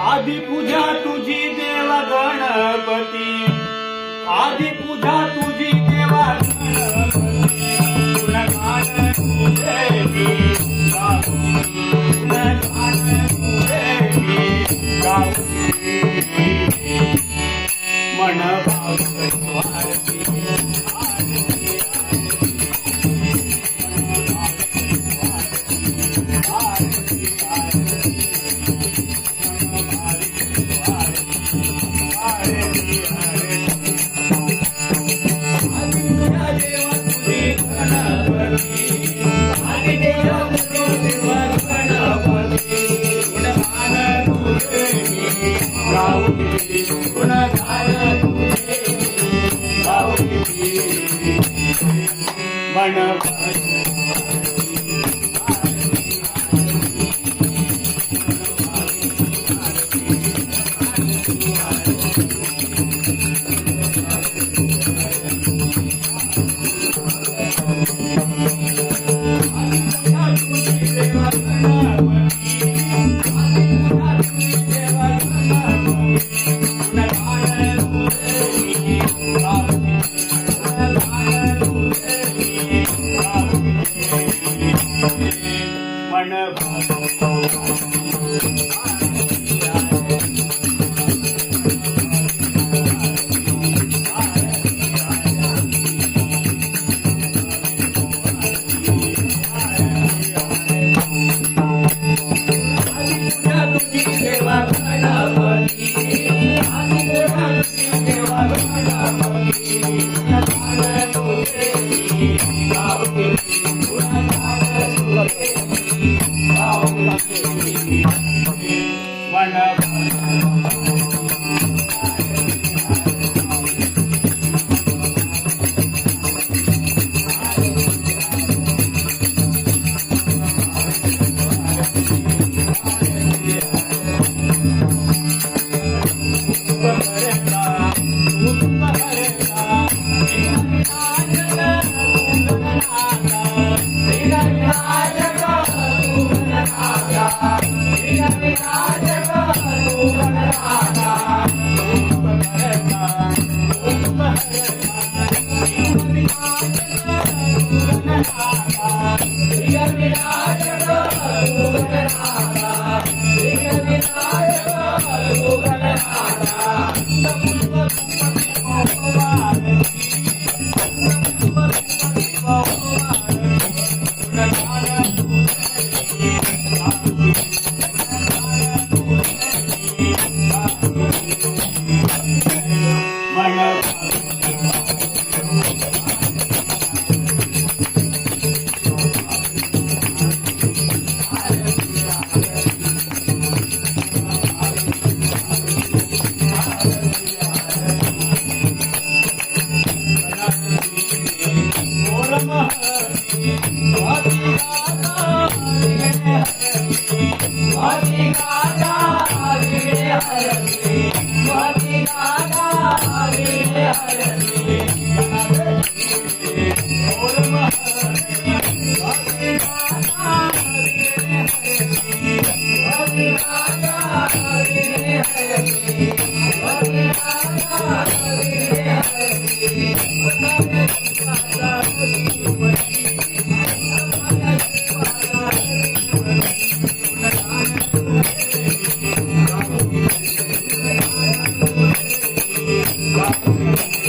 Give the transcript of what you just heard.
आधी पूजा तुझी देवा गणपती. आधी पूजा तुझी देवा गणपती. गुणगान तुझे मन मन मन bye now. Bye. Hare Hare Thank you.